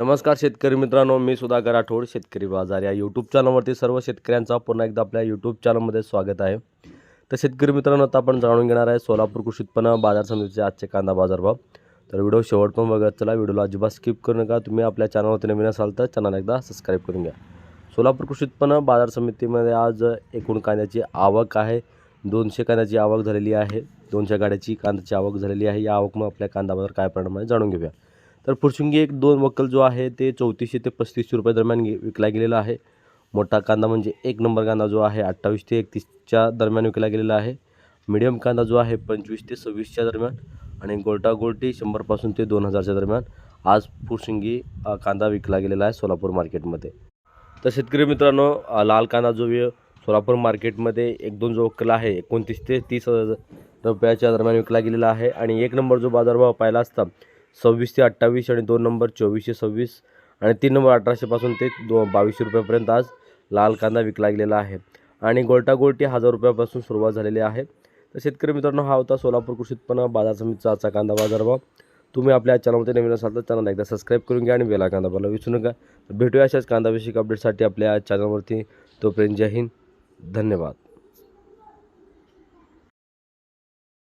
नमस्कार शेतकरी मित्रांनो मी सुधाकर राठोड शेतकरी बाजार या यूट्यूब चॅनलवरती सर्व शेतकऱ्यांचा पुन्हा एकदा आपल्या यूट्यूब चॅनलमध्ये स्वागत आहे. तर शेतकरी मित्रांनो आता आपण जाणून घेणार आहे सोलापूर कृषी उत्पन्न बाजार समितीचे आजचे कांदा बाजारभाव तर व्हिडिओ शेवट पण बघत चला व्हिडिओला अजिबात स्किप करू नका. तुम्ही आपल्या चॅनलवरती नवीन असाल तर चॅनल एकदा सबस्क्राईब करून घ्या. सोलापूर कृषी उत्पन्न बाजार समितीमध्ये आज एकूण कांद्याची आवक आहे. दोनशे कांद्याची आवक झालेली आहे. दोनशे गाड्याची कांद्याची आवक झालेली आहे. या आवक मग आपल्या कांदा बाजार काय परिणाम आहे जाणून घेऊया. तर फुरसुंगी एक दोन वक्कल जो आहे ते चौतीसशे ते पस्तीसशे रुपये दरम्यान गे- विकला गेलेला आहे. मोठा कांदा म्हणजे एक नंबर कांदा जो आहे अठ्ठावीस ते एकतीसच्या दरम्यान विकला गेलेला आहे. मिडियम कांदा जो आहे पंचवीस ते सव्वीसच्या दरम्यान आणि गोल्टा गोल्टी शंभरपासून ते दोन हजारच्या दरम्यान आज फुरसुंगी कांदा विकला गेलेला आहे सोलापूर मार्केटमध्ये. तर शेतकरी मित्रांनो लाल कांदा जो सोलापूर मार्केटमध्ये एक दोन जो वक्कल आहे एकोणतीस ते तीस हजार रुपयाच्या दरम्यान विकला गेलेला आहे. आणि एक नंबर जो बाजारभाव पाहिला असता सव्वीस ते अठ्ठावीस आणि दोन नंबर चोवीसशे सव्वीस आणि तीन नंबर अठराशेपासून ते दो बावीसशे रुपयापर्यंत आज लाल कांदा विकला गेलेला आहे. आणि गोल्टा गोल्टी हजार रुपयापासून सुरुवात झालेली आहे. तर शेतकरी मित्रांनो हा होता सोलापूर कृषी उत्पन्न बाजार समितीचा आजचा कांदा बाजारभाव. तुम्ही आपल्या चॅनलमध्ये नवीन असाल तर चॅनल एकदा सबस्क्राईब करून घ्या आणि बेला कांदा बोला विसरू नका. भेटूया अशाच कांदाविषयक अपडेटसाठी आपल्या चॅनलवरती. तोपर्यंत जय हिंद. धन्यवाद.